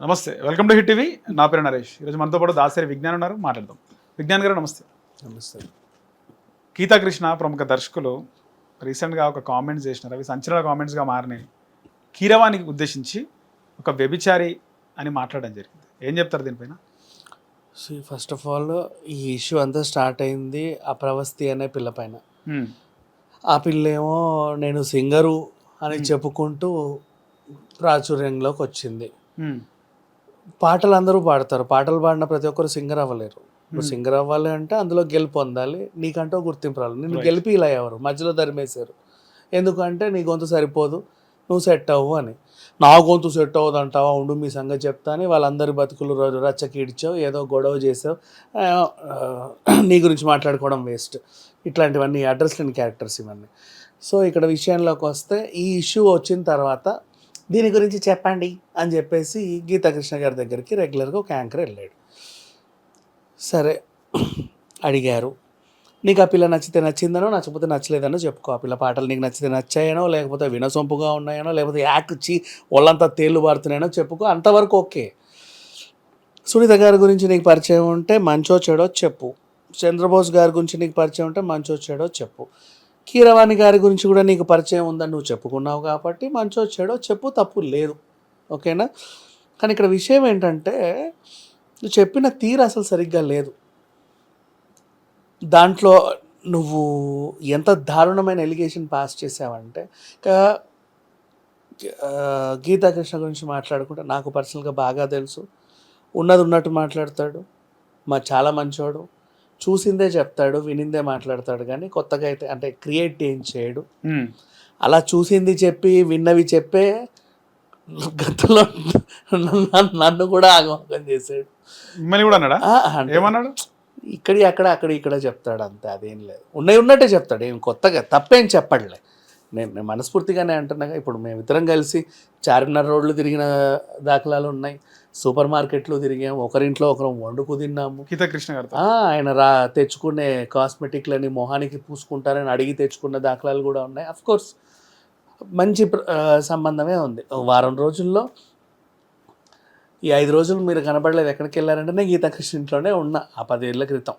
నమస్తే welcome to hit TV. నా పేరు నరేష్. ఈరోజు మనతో పాటు దాసరి విజ్ఞాన్ ఉన్నారు మాట్లాడదాం. విజ్ఞాన్ గారు నమస్తే. నమస్తే. గీతా కృష్ణ ప్రముఖ దర్శకులు రీసెంట్గా ఒక కామెంట్స్ చేసినారు. అవి సంచలన కామెంట్స్గా మారినాయి కీరవానికి ఉద్దేశించి ఒక వ్యభిచారి అని మాట్లాడడం జరిగింది. ఏం చెప్తారు దీనిపైన? సి ఫస్ట్ ఆఫ్ ఆల్ ఈ ఇష్యూ అంతా స్టార్ట్ అయింది అప్రవస్తి అనే పిల్ల పైన. హ్మ్. ఆ పిల్ల ఏమో నేను సింగరు అని చెప్పుకుంటూ ప్రాచుర్యంలోకి వచ్చింది. హ్మ్. పాటలు అందరూ పాడతారు. పాటలు పాడిన ప్రతి ఒక్కరు సింగర్ అవ్వలేరు. నువ్వు సింగర్ అవ్వాలి అంటే అందులో గెలుపు పొందాలి. నీకంటూ గుర్తింపు రావాలి. నిన్ను. గెలిపి ఇలా ఎవరు మధ్యలో ధరిమేశారు ఎందుకంటే నీ గొంతు సరిపోదు. నువ్వు సెట్ అవ్వు అని. నా గొంతు సెట్ అవ్వదు అంటావా? ఉండు మీ సంగతి చెప్తా అని వాళ్ళందరి బతుకులు రోజు రచ్చకీడ్చావు. ఏదో గొడవ చేసావు. నీ గురించి మాట్లాడుకోవడం వేస్ట్. ఇట్లాంటివన్నీ అడ్రస్ లేని క్యారెక్టర్స్ ఇవన్నీ. సో ఇక్కడ విషయంలోకి వస్తే ఈ ఇష్యూ వచ్చిన తర్వాత దీని గురించి చెప్పండి అని చెప్పేసి గీతాకృష్ణ గారి దగ్గరికి రెగ్యులర్గా ఒక యాంకర్ వెళ్ళాడు. సరే అడిగారు. నీకు ఆ పిల్ల నచ్చితే నచ్చిందనో నచ్చకపోతే నచ్చలేదనో చెప్పుకో. ఆ పిల్ల పాటలు నీకు నచ్చితే నచ్చాయనో లేకపోతే వినసొంపుగా ఉన్నాయనో లేకపోతే యాక్చి ఒళ్ళంతా తేళ్ళు పారుతున్నాయనో చెప్పుకో. అంతవరకు ఓకే. సునీత గారి గురించి నీకు పరిచయం ఉంటే మంచో చెడో చెప్పు. చంద్రబోస్ గారి గురించి నీకు పరిచయం ఉంటే మంచో చెడో చెప్పు. కీరవాణి గారి గురించి కూడా నీకు పరిచయం ఉందని నువ్వు చెప్పుకున్నావు కాబట్టి మంచో చెడో చెప్పు తప్పు లేదు. ఓకేనా? కానీ ఇక్కడ విషయం ఏంటంటే నువ్వు చెప్పిన తీరు అసలు సరిగ్గా లేదు. దాంట్లో నువ్వు ఎంత దారుణమైన ఎలిగేషన్ పాస్ చేసావంటే ఇంకా గీతాకృష్ణ గురించి మాట్లాడుకుంటే నాకు పర్సనల్గా బాగా తెలుసు. ఉన్నది ఉన్నట్టు మాట్లాడతాడు. మా చాలా మంచోడు. చూసిందే చెప్తాడు వినిందే మాట్లాడతాడు కానీ కొత్తగా అయితే అంటే క్రియేట్ ఏం చేయడు. హ్మ్. అలా చూసింది చెప్పి విన్నవి చెప్పే గతంలో నన్ను- నన్ను కూడా ఆగమకం చేశాడు. మిమ్మల్ని కూడా అన్నాడా? ఏమన్నాడు? ఇక్కడి అక్కడ అక్కడ ఇక్కడ చెప్తాడు అంతే అదేం లేదు. ఉన్నవి ఉన్నట్టే చెప్తాడు ఏం కొత్తగా తప్పేం చెప్పడులే. నేను మనస్ఫూర్తిగానే అంటున్నాగా ఇప్పుడు మేము ఇద్దరం కలిసి చార్మినార్ రోడ్లు తిరిగిన దాఖలాలు ఉన్నాయి. సూపర్ మార్కెట్లు తిరిగాము ఒకరింట్లో ఒకరం వండుకు తిన్నాము. కృష్ణ గారితో ఆ, ఆయన రా తెచ్చుకునే కాస్మెటిక్లని మొహానికి పూసుకుంటారని అడిగి తెచ్చుకున్న దాఖలాలు కూడా ఉన్నాయి. అఫ్ కోర్స్ మంచి సంబంధమే ఉంది. వారం రోజుల్లో ఈ ఐదు రోజులు మీరు కనబడలేదు ఎక్కడికి వెళ్ళారంటే నేను గీతాకృష్ణ ఇంట్లోనే ఉన్నా ఆ పదేళ్ళ క్రితం.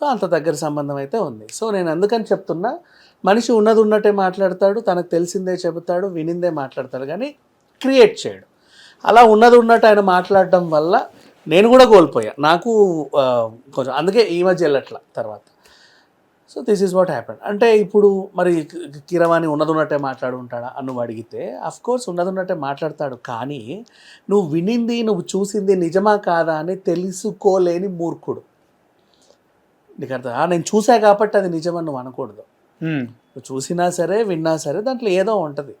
సో అంత దగ్గర సంబంధం అయితే ఉంది. సో నేను అందుకని చెప్తున్నా మనిషి ఉన్నది ఉన్నట్టే మాట్లాడతాడు తనకు తెలిసిందే చెబుతాడు వినిందే మాట్లాడతాడు కానీ క్రియేట్ చేయడు. అలా ఉన్నది ఉన్నట్టు ఆయన మాట్లాడటం వల్ల నేను కూడా కోల్పోయా. నాకు కొంచెం అందుకే ఈ మధ్య వెళ్ళట్ల తర్వాత. So this is what happen అంటే ఇప్పుడు మరి కిరవాణి ఉన్నది ఉన్నట్టే మాట్లాడు ఉంటాడా అని నువ్వు అడిగితే అఫ్ కోర్స్ ఉన్నది ఉన్నట్టే మాట్లాడతాడు కానీ నువ్వు వినింది నువ్వు చూసింది నిజమా కాదా అని తెలుసుకోలేని మూర్ఖుడు. నీకు అర్థం? "ఆ, నేను చూసా కాబట్టి అది నిజమని నువ్వు అనకూడదు. నువ్వు చూసినా సరే విన్నా సరే దాంట్లో ఏదో ఉంటుంది.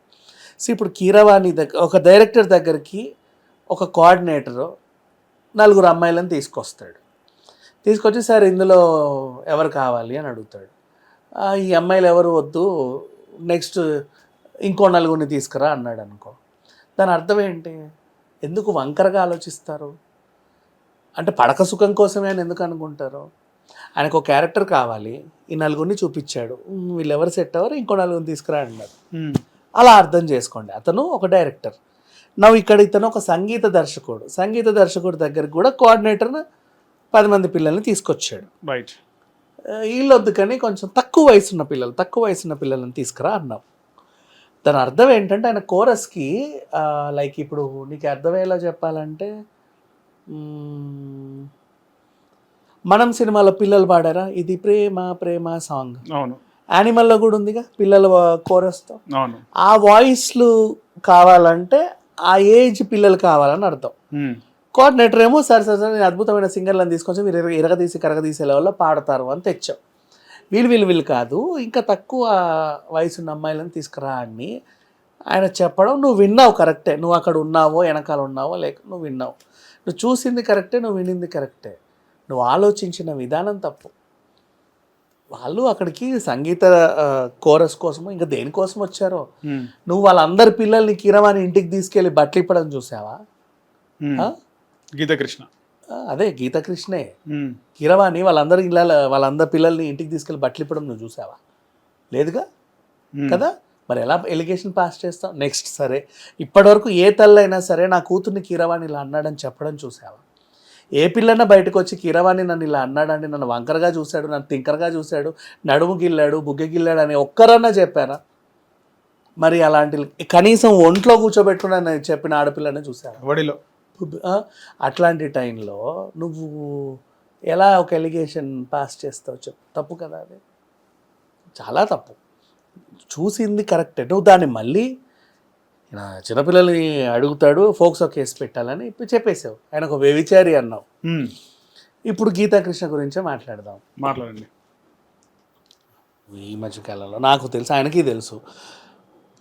సో ఇప్పుడు కీరవాణి దగ్గర ఒక డైరెక్టర్ దగ్గరికి ఒక కోఆర్డినేటరు నలుగురు అమ్మాయిలను తీసుకొస్తాడు. తీసుకొచ్చి సార్ ఇందులో ఎవరు కావాలి? అని అడుగుతాడు. ఈ అమ్మాయిలు ఎవరు వద్దు నెక్స్ట్ ఇంకో నలుగురిని తీసుకురా అన్నాడు అనుకో. దాని అర్థం ఏంటి? ఎందుకు వంకరగా ఆలోచిస్తారు? అంటే పడక సుఖం కోసమే అని ఎందుకు అనుకుంటారు? ఆయనకు ఒక క్యారెక్టర్ కావాలి ఈ నలుగురిని చూపించాడు. వీళ్ళు ఎవరు సెట్ అవ్వరు ఇంకో నలుగురిని తీసుకురా అన్నారు అలా అర్థం చేసుకోండి. అతను ఒక డైరెక్టర్. నవ్వు ఇక్కడ ఇతను ఒక సంగీత దర్శకుడు. సంగీత దర్శకుడు దగ్గరికి కూడా కోఆర్డినేటర్ పది మంది పిల్లల్ని తీసుకొచ్చాడు. రైట్ ఆ, వీళ్ళొద్దు కానీ కొంచెం తక్కువ వయసు ఉన్న పిల్లలు తక్కువ వయసు ఉన్న పిల్లల్ని తీసుకురా అన్నాం. దాని అర్థం ఏంటంటే ఆయన కోరస్కి లైక్ ఇప్పుడు నీకు అర్థమయ్యేలా చెప్పాలంటే మనం సినిమాలో పిల్లలు పాడారా? ఇది ప్రేమ ప్రేమ సాంగ్. అవును. యానిమల్లో కూడా ఉందిగా పిల్లల కోరస్తో. ఆ వాయిస్లు కావాలంటే ఆ ఏజ్ పిల్లలు కావాలని అర్థం. కోఆర్డినేటర్ ఏమో సరే సరే నేను అద్భుతమైన సింగర్లను తీసుకొచ్చి మీరు ఇరగ- ఇరగదీసి కరగదీసే లెవెల్లో పాడతారు అని తెచ్చాం. వీళ్ళు వీళ్ళు వీళ్ళు కాదు ఇంకా తక్కువ వయసు ఉన్న అమ్మాయిలను తీసుకురా అని ఆయన చెప్పడం నువ్వు విన్నావు కరెక్టే నువ్వు అక్కడ ఉన్నావో వెనకాల ఉన్నావో లేక నువ్వు విన్నావు. నువ్వు చూసింది కరెక్టే నువ్వు వినింది కరెక్టే. నువ్వు ఆలోచించిన విధానం తప్పు. వాళ్ళు అక్కడికి సంగీత కోరస్ కోసమో ఇంకా దేనికోసం వచ్చారో. నువ్వు వాళ్ళందరి పిల్లల్ని కిరవాణి ఇంటికి తీసుకెళ్ళి బట్టలు ఇప్పడం చూసావా హ్మ్. ఆ? గీతా కృష్ణ ఆ, అదే గీతకృష్ణే. కిరవాణి వాళ్ళందరి ఇళ్ళ వాళ్ళందరి పిల్లల్ని ఇంటికి తీసుకెళ్ళి బట్టలు ఇప్పడం నువ్వు చూసావా లేదుగా. కదా మరి ఎలా ఎలిగేషన్ పాస్ చేస్తాం నెక్స్ట్ సరే ఇప్పటివరకు ఏ తల్లైనా సరే నా కూతుర్ని కీరవాణి ఇలా అన్నాడని చెప్పడం చూసావా ఏ పిల్లన్న బయటకు వచ్చి కీరవాణి నన్ను ఇలా అన్నాడండి నన్ను వంకరగా చూశాడు నన్ను తింకరగా చూశాడు నడుము గిల్లాడు బుగ్గ గిల్లాడు అని ఒక్కరన్నా చెప్పారా? మరి అలాంటి కనీసం ఒంట్లో కూర్చోబెట్టుకుని నేను చెప్పిన ఆడపిల్లని ఒడిలో. ఆ, అట్లాంటి టైంలో నువ్వు ఎలా ఒక ఎలిగేషన్ పాస్ చేస్తావు చెప్పు. తప్పు కదా అది. చాలా తప్పు. చూసింది కరెక్టే. నువ్వు దాన్ని మళ్ళీ చిన్నపిల్లల్ని అడుగుతాడు ఫోక్సో కేసు పెట్టాలని ఇప్పుడు చెప్పేసావు ఆయన ఒక వ్యభిచారి అన్నావు. ఇప్పుడు గీతాకృష్ణ గురించే మాట్లాడదాం. మాట్లాడండి. ఈ మధ్యకాలంలో నాకు తెలుసు ఆయనకి తెలుసు.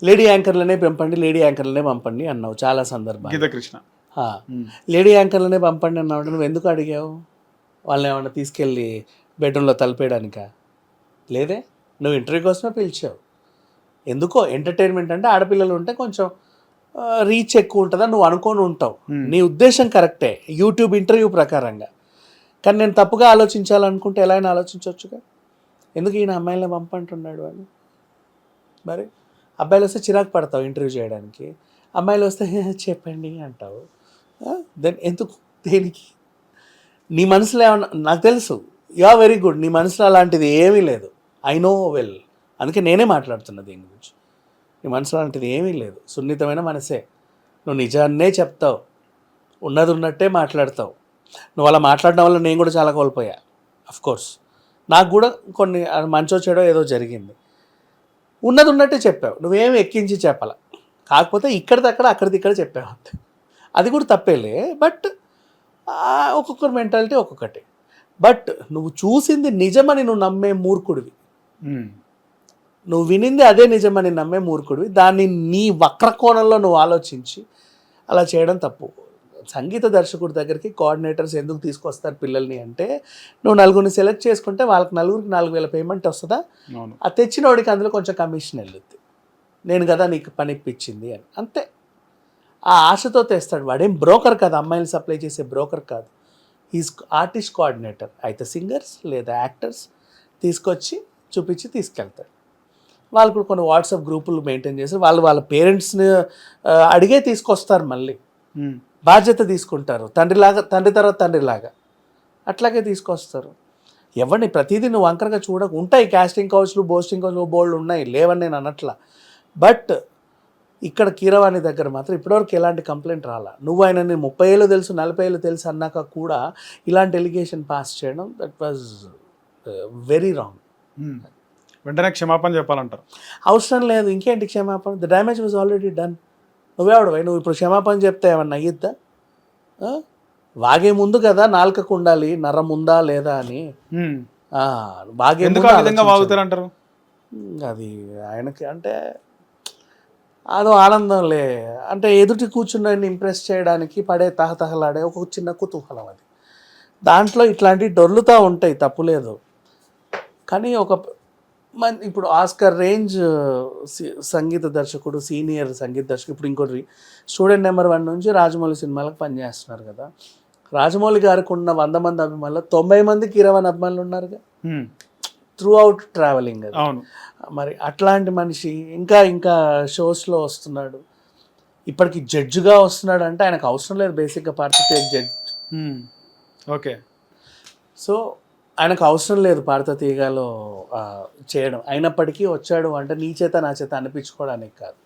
లేడీ యాంకర్లనే పెంపండి లేడీ యాంకర్లనే పంపండి అన్నావు చాలా సందర్భాలు. గీతకృష్ణ. లేడీ యాంకర్లనే పంపండి అన్నావు. నువ్వు ఎందుకు అడిగావు? వాళ్ళని ఏమన్నా తీసుకెళ్ళి బెడ్రూమ్లో తలిపేయడానికా? లేదే? నువ్వు ఇంటర్వ్యూ కోసమే పిలిచావు. ఎందుకో ఎంటర్టైన్మెంట్ అంటే ఆడపిల్లలు ఉంటే కొంచెం రీచ్ ఎక్కువ ఉంటుందని నువ్వు అనుకొని ఉంటావు. Hmm. నీ ఉద్దేశం కరెక్టే యూట్యూబ్ ఇంటర్వ్యూ ప్రకారంగా. కానీ నేను తప్పుగా ఆలోచించాలనుకుంటే ఎలా అయినా ఆలోచించవచ్చుగా ఎందుకు ఈయన అమ్మాయిలను పంపంటున్నాడు అని? మరి అబ్బాయిలు వస్తే చిరాకు పడతావు ఇంటర్వ్యూ చేయడానికి. అమ్మాయిలు వస్తే చెప్పండి అంటావు. దెన్ ఎందుకు దేనికి? నీ మనసులో ఏమన్నా నాకు తెలుసు యు ఆర్ వెరీ గుడ్ నీ మనసులో అలాంటిది ఏమీ లేదు. I know well. అందుకే నేనే మాట్లాడుతున్నా దీని గురించి. నీ మనసులో అలాంటిది ఏమీ లేదు. సున్నితమైన మనసే. నువ్వు నిజాన్నే చెప్తావు. ఉన్నది ఉన్నట్టే మాట్లాడతావు. నువ్వు అలా మాట్లాడడం వల్ల నేను కూడా చాలా కోల్పోయా. అఫ్ కోర్స్ నాకు కూడా కొన్ని మంచో చెడో ఏదో జరిగింది. ఉన్నది ఉన్నట్టే చెప్పావు. నువ్వేం ఎక్కించి చెప్పాల. కాకపోతే ఇక్కడిదక్కడ అక్కడిది ఇక్కడ చెప్పావు అంతే. అది కూడా తప్పేలే. బట్ ఒక్కొక్కరి మెంటాలిటీ ఒక్కొక్కటి. బట్ నువ్వు చూసింది నిజమని నువ్వు నమ్మే మూర్ఖుడివి. నువ్వు వినింది అదే నిజమని నమ్మే మూర్ఖుడివి. దాన్ని నీ వక్ర కోణంలో నువ్వు ఆలోచించి అలా చేయడం తప్పు. సంగీత దర్శకుడి దగ్గరికి కోఆర్డినేటర్స్ ఎందుకు తీసుకొస్తారు పిల్లల్ని అంటే నువ్వు నలుగురిని సెలెక్ట్ చేసుకుంటే వాళ్ళకి నలుగురికి నాలుగు వేల పేమెంట్ వస్తుందా? ఆ తెచ్చిన వాడికి అందులో కొంచెం కమిషన్ వెళ్ళుద్ది. నేను కదా నీకు పని ఇప్పించింది అని. అంతే. ఆ ఆశతో తెస్తాడు. వాడేం బ్రోకర్ కాదు. అమ్మాయిలు సప్లై చేసే బ్రోకర్ కాదు. Is artist coordinator. అయితే సింగర్స్ లేదా యాక్టర్స్ తీసుకొచ్చి చూపించి తీసుకెళ్తాడు. వాళ్ళు కూడా కొన్ని వాట్సాప్ గ్రూపులు మెయింటైన్ చేసి వాళ్ళు వాళ్ళ పేరెంట్స్ని అడిగే తీసుకొస్తారు మళ్ళీ. బాధ్యత తీసుకుంటారు. తండ్రిలాగా తండ్రి తర్వాత తండ్రిలాగా. అట్లాగే తీసుకొస్తారు. ఎవరిని ప్రతిదీ నువ్వు వంకరగా చూడక. ఉంటాయి కాస్టింగ్ కౌచ్లు బోస్టింగ్ కౌచ్లు బోల్డ్ ఉన్నాయి. లేవని నేను అనట్లా. బట్ ఇక్కడ కీరవాణి దగ్గర మాత్రం ఇప్పటివరకు ఎలాంటి కంప్లైంట్ రాలా. నువ్వు ఆయనని ముప్పై ఏళ్ళు తెలుసు నలభై ఏళ్ళు తెలుసు అన్నాక కూడా ఇలాంటి ఎలిగేషన్ పాస్ చేయడం దట్ వాజ్ వెరీ రాంగ్. వెంటనే క్షమాపణ చెప్పాలంటారు. అవసరం లేదు. ఇంకేంటి క్షమాపణ? The damage was already done నువ్వేవాడు నువ్వు ఇప్పుడు క్షమాపణ చెప్తే ఏమన్నా అయ్యిద్దా? వాగే ముందు కదా నాలుకకు ఉండాలి నరం ఉందా లేదా అని. వాగే. వాగుతారంటారు? అది ఆయనకి అంటే అదో ఆనందంలే అంటే ఎదుటి కూర్చున్న ఇంప్రెస్ చేయడానికి పడే తహతహలాడే ఒక చిన్న కుతూహలం అది. దాంట్లో ఇట్లాంటివి డొర్లుతూ ఉంటాయి తప్పులేదు. కానీ ఒక మన ఇప్పుడు ఆస్కర్ రేంజ్ సంగీత దర్శకుడు సీనియర్ సంగీత దర్శకుడు ఇప్పుడు ఇంకోటి స్టూడెంట్ నెంబర్ వన్ నుంచి రాజమౌళి సినిమాలకు పనిచేస్తున్నారు కదా. రాజమౌళి గారికి ఉన్న వంద మంది అభిమానులు తొంభై మందికి ఇరవై అభిమానులు ఉన్నారుగా. త్రూ అవుట్ ట్రావెలింగ్ అవును. మరి అట్లాంటి మనిషి ఇంకా ఇంకా షోస్లో వస్తున్నాడు. ఇప్పటికి జడ్జిగా వస్తున్నాడు అంటే ఆయనకు అవసరం లేదు బేసిక్గా పార్టీ జడ్జ్. ఓకే. సో ఆయనకు అవసరం లేదు భారత తీగలో చేయడం. అయినప్పటికీ వచ్చాడు అంటే నీ చేత నా చేత అనిపించుకోవడానికి కాదు.